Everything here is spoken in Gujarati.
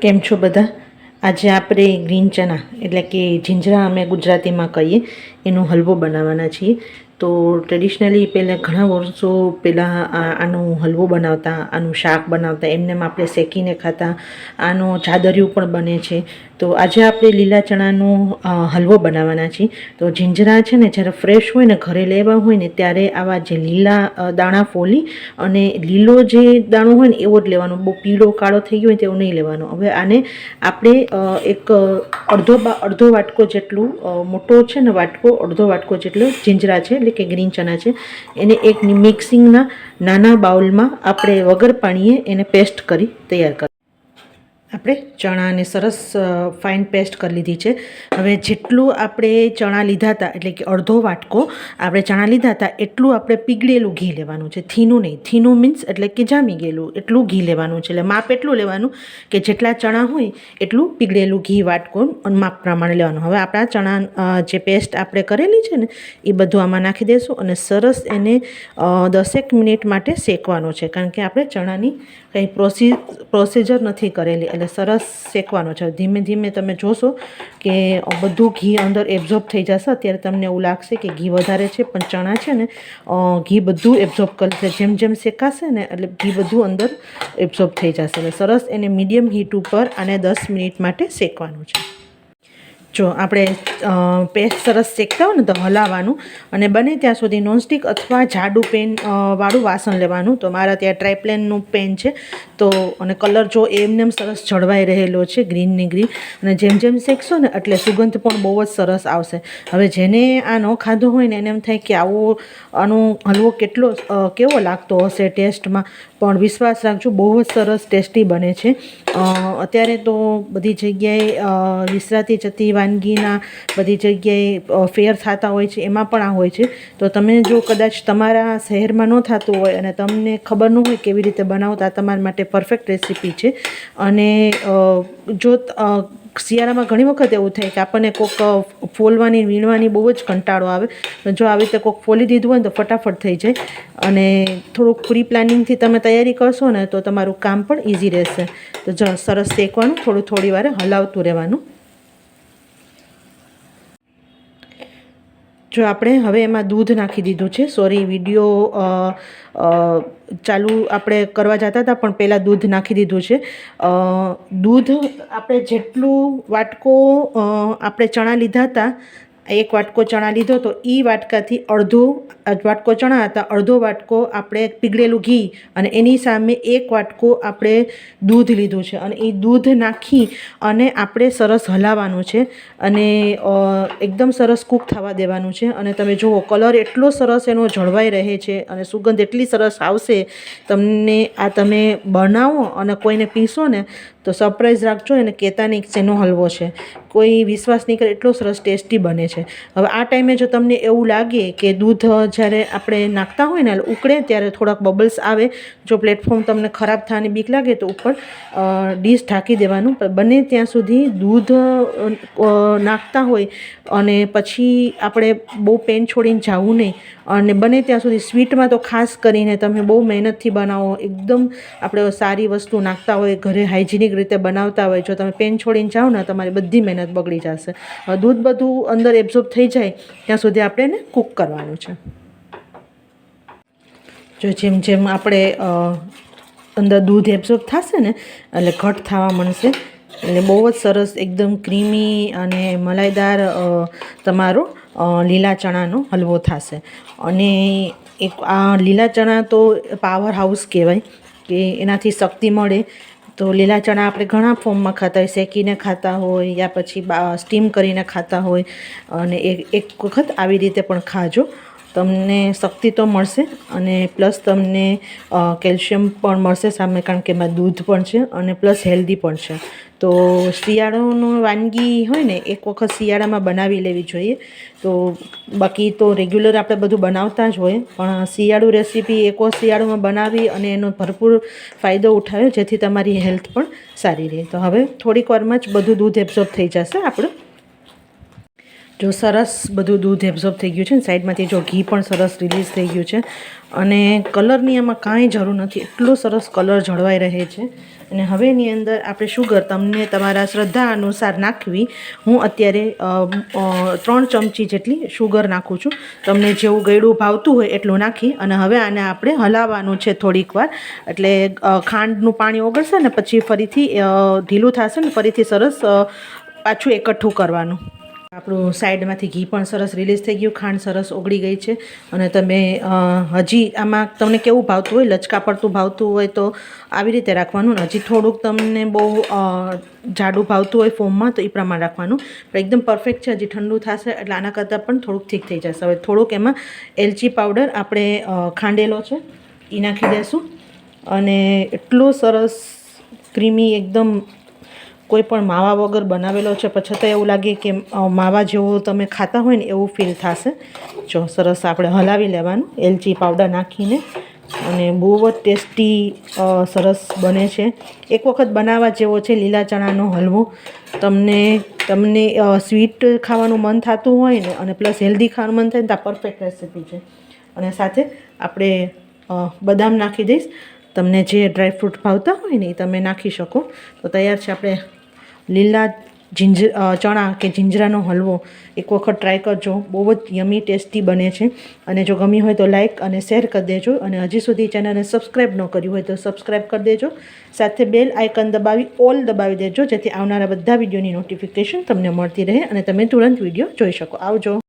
કેમ છો બધા? આજે આપણે ગ્રીન ચના, એટલે કે જીંજરા અમે ગુજરાતીમાં કહીએ. એનો હલવો બનાવવાના છીએ. તો ટ્રેડિશનલી પહેલાં ઘણા વર્ષો પહેલાં આનો હલવો બનાવતા, આનું શાક બનાવતા, એમને આપણે શેકીને ખાતા, આનો ચાદરિયું પણ બને છે. તો આજે આપણે લીલા ચણાનો હલવો બનાવવાના છીએ. તો જીંજરા છે ને, જ્યારે ફ્રેશ હોય ને, ઘરે લેવા હોય ને, ત્યારે આવા જે લીલા દાણા ફોલી અને લીલો જે દાણો હોય ને, એવો જ લેવાનો. બહુ પીળો, કાળો થઈ ગયો હોય તેવો નહીં લેવાનો. હવે આને આપણે એક અડધો અડધો વાટકો જેટલું મોટો છે ને, વાટકો, અડધો વાટકો જેટલો જીંજરા છે એટલે કે ગ્રીન ચના છે, એને એક મિક્સિંગના નાના બાઉલમાં આપણે વગર પાણીએ એને પેસ્ટ કરી તૈયાર કરી આપણે ચણાને સરસ ફાઇન પેસ્ટ કરી લીધી છે. હવે જેટલું આપણે ચણા લીધા હતા, એટલે કે અડધો વાટકો આપણે ચણા લીધા હતા, એટલું આપણે પીગળેલું ઘી લેવાનું છે. થીનું નહીં, થીનું મીન્સ એટલે કે જામી ગયેલું, એટલું ઘી લેવાનું છે. એટલે માપ એટલું લેવાનું કે જેટલા ચણા હોય, એટલું પીગળેલું ઘી વાટકો માપ પ્રમાણે લેવાનું. હવે આપણા ચણા જે પેસ્ટ આપણે કરેલી છે ને, એ બધું આમાં નાખી દઈશું અને સરસ એને દસેક મિનિટ માટે શેકવાનો છે. કારણ કે આપણે ચણાની કંઈ પ્રોસી પ્રોસીજર નથી કરેલી. એટલે સરસ શેકવાનો છે. ધીમે ધીમે તમે જોશો કે બધું ઘી અંદર એબ્ઝોર્બ થઈ જશે. અત્યારે તમને એવું લાગશે કે ઘી વધારે છે, પણ ચણા છે ને ઘી બધું એબ્ઝોર્બ કરશે જેમ જેમ શેકાશે ને એટલે ઘી બધું અંદર એબ્ઝોર્બ થઈ જશે. એટલે સરસ એને મીડિયમ હીટ ઉપર આને દસ મિનિટ માટે શેકવાનું છે. જો આપણે પેસ્ટ સરસ શેકતા હોય ને તો હલાવવાનું અને બને ત્યાં સુધી નોનસ્ટિક અથવા જાડું પેન વાળું વાસણ લેવાનું. તો મારા ત્યાં ટ્રાયપ્લેનનું પેન છે. તો, અને કલર જો એમને એમ સરસ જળવાઈ રહેલો છે ગ્રીનની ગ્રીન. અને જેમ જેમ શેકશો ને એટલે સુગંધ પણ બહુ જ સરસ આવશે. હવે જેને આ ન ખાધો હોય ને એને એમ થાય કે આવો, આનો હલવો કેટલો કેવો લાગતો હશે ટેસ્ટમાં. પણ વિશ્વાસ રાખજો, બહુ જ સરસ ટેસ્ટી બને છે. અત્યારે તો બધી જગ્યાએ વિસરાતી જતી વાનગીના બધી જગ્યાએ ફેર થતા હોય છે, એમાં પણ આ હોય છે. તો તમે જો કદાચ તમારા શહેરમાં ન થતું હોય અને તમને ખબર ન હોય કેવી રીતે બનાવતા, તમારા માટે પરફેક્ટ રેસીપી છે. અને જો શિયાળામાં ઘણી વખત એવું થાય કે આપણને કોક ફોલવાની, વીણવાની બહુ જ કંટાળો આવે. જો આવી રીતે કોક ફોલી દીધું હોય તો ફટાફટ થઈ જાય. અને થોડુંક પ્રી પ્લાનિંગથી તમે તૈયારી કરશો ને તો તમારું કામ પણ ઇઝી રહેશે. તો જ સરસ શેકવાનું, થોડું થોડી વારે હલાવતું રહેવાનું. જો આપણે હવે એમાં દૂધ નાખી દીધું છે. સોરી વીડિયો ચાલુ આપણે કરવા જતા હતા, પણ પહેલાં દૂધ નાખી દીધું છે. દૂધ આપણે જેટલું વાટકો આપણે ચણા લીધા હતા એક વાટકો ચણા લીધો તો એ વાટકાથી અડધો વાટકો ચણા હતા, અડધો વાટકો આપણે પીગળેલું ઘી અને એની સામે એક વાટકો આપણે દૂધ લીધું છે. અને એ દૂધ નાખી અને આપણે સરસ હલાવવાનું છે અને એકદમ સરસ કૂક થવા દેવાનું છે. અને તમે જુઓ, કલર એટલો સરસ એનો જળવાઈ રહે છે અને સુગંધ એટલી સરસ આવશે તમને, આ તમે બનાવો અને કોઈને પીશો ને તો સરપ્રાઈઝ રાખજો એને કહેતા નહીં કે હલવો છે. કોઈ વિશ્વાસ નહીં કરે, એટલો સરસ ટેસ્ટી બને છે. હવે આ ટાઈમે જો તમને એવું લાગે કે દૂધ જ્યારે આપણે નાખતા હોય ને ઉકળે ત્યારે થોડાક બબલ્સ આવે. જો પ્લેટફોર્મ તમને ખરાબ થવાની બીક લાગે તો ઉપર ડીશ ઢાંકી દેવાનું. બને ત્યાં સુધી દૂધ નાખતા હોય અને પછી આપણે બહુ પેન છોડીને જવું નહીં. અને બને ત્યાં સુધી સ્વીટમાં તો ખાસ કરીને તમે બહુ મહેનતથી બનાવો, એકદમ આપણે સારી વસ્તુ નાખતા હોય, ઘરે હાઇજેનિક રીતે બનાવતા હોય, જો તમે પેન છોડીને જાઓ ને, તમારી બધી મહેનત બગડી જશે. દૂધ બધું અંદર એબ્ઝોર્બ થઈ જાય, ત્યાં સુધી આપણે એને કૂક કરવાનું છે. જો જેમ જેમ આપણે અંદર દૂધ એબ્ઝોર્બ થશે ને, એટલે ઘટ થવા મળશે એટલે બહુ જ સરસ, એકદમ ક્રીમી અને મલાઈદાર તમારું લીલા ચણાનો હલવો થશે. અને એક આ લીલા ચણા તો પાવર હાઉસ કહેવાય, કે એનાથી શક્તિ મળે. તો લીલા ચણા આપણે ઘણા ફોર્મમાં ખાતા હોય, શેકીને ખાતા હોય, યા પછી સ્ટીમ કરીને ખાતા હોય. અને એક વખત આવી રીતે પણ ખાજો. તમને શક્તિ તો મળશે અને પ્લસ તમને કેલ્શિયમ પણ મળશે સામે, કારણ કે એમાં દૂધ પણ છે અને પ્લસ હેલ્ધી પણ છે. તો શિયાળાનું વાનગી હોય ને, એક વખત શિયાળામાં બનાવી લેવી જોઈએ. તો બાકી તો રેગ્યુલર આપણે બધું બનાવતા જ હોય, પણ શિયાળુ રેસીપી એક વખત શિયાળુમાં બનાવી અને એનો ભરપૂર ફાયદો ઉઠાવ્યો, જેથી તમારી હેલ્થ પણ સારી રહે. તો હવે થોડીક વારમાં જ બધું દૂધ એબ્ઝોર્બ થઈ જશે આપણું. જો સરસ બધું દૂધ એબ્ઝોર્બ થઈ ગયું છે ને, સાઈડમાંથી જો ઘી પણ સરસ રિલીઝ થઈ ગયું છે. અને કલરની આમાં કાંઈ જરૂર નથી, એટલો સરસ કલર જળવાઈ રહે છે. અને હવે એની અંદર આપણે શુગર તમને તમારા શ્રદ્ધા અનુસાર નાખવી. હું અત્યારે ત્રણ ચમચી જેટલી શુગર નાખું છું. તમને જેવું ગળ્યું ભાવતું હોય એટલું નાખી. અને હવે આને આપણે હલાવવાનું છે થોડીક વાર. એટલે ખાંડનું પાણી ઓગળશે ને, પછી ફરીથી ઢીલું થશે ને, ફરીથી સરસ પાછું એકઠું કરવાનું. આપણું સાઈડમાંથી ઘી પણ સરસ રિલીઝ થઈ ગયું, ખાંડ સરસ ઓગળી ગઈ છે અને તમે હજી આમાં તમને કેવું ભાવતું હોય, લચકા પડતું ભાવતું હોય તો આવી રીતે રાખવાનું. હજી થોડુંક તમને બહુ જાડું ભાવતું હોય ફોર્મમાં તો એ પ્રમાણે રાખવાનું. પણ એકદમ પરફેક્ટ છે, હજી ઠંડુ થશે, એટલે આના કરતાં પણ થોડુંક ઠીક થઈ જશે. હવે થોડુંક એમાં એલચી પાવડર આપણે ખાંડેલો છે એ નાખી દઈશું અને એટલું સરસ ક્રીમી એકદમ કોઈ પણ માવા વગર બનાવેલો છે પણ છતાં એવું લાગે કે માવા જેવો તમે ખાતા હોય ને એવું ફીલ થશે. જો, સરસ આપણે હલાવી લેવાનું, એલચી પાવડર નાખીને, અને બહુ જ ટેસ્ટી સરસ બને છે. એક વખત બનાવવા જેવો છે, લીલા ચણાનો હલવો. તમને તમને સ્વીટ ખાવાનું મન થતું હોય ને, અને પ્લસ હેલ્ધી ખાવાનું મન થાય ને, તો આ પરફેક્ટ રેસીપી છે. અને સાથે આપણે બદામ નાખી દઈશ. તમને જે ડ્રાયફ્રૂટ ભાવતા હોય ને એ તમે નાખી શકો. તો તૈયાર છે આપણે લીલા જીંજ ચણા કે જીંજરાનો હલવો એક વખત ટ્રાય કરજો. બહુ જ યમી ટેસ્ટી બને છે. અને જો ગમી હોય તો લાઇક અને શેર કરી દેજો. અને હજી સુધી ચેનલને સબસ્ક્રાઈબ ન કર્યું હોય તો સબસ્ક્રાઈબ કરી દેજો. સાથે બેલ આઇકન દબાવી ઓલ દબાવી દેજો, જેથી આવનારા બધા વિડીયોની નોટિફિકેશન તમને મળતી રહે અને તમે તુરંત વીડિયો જોઈ શકો. આવજો.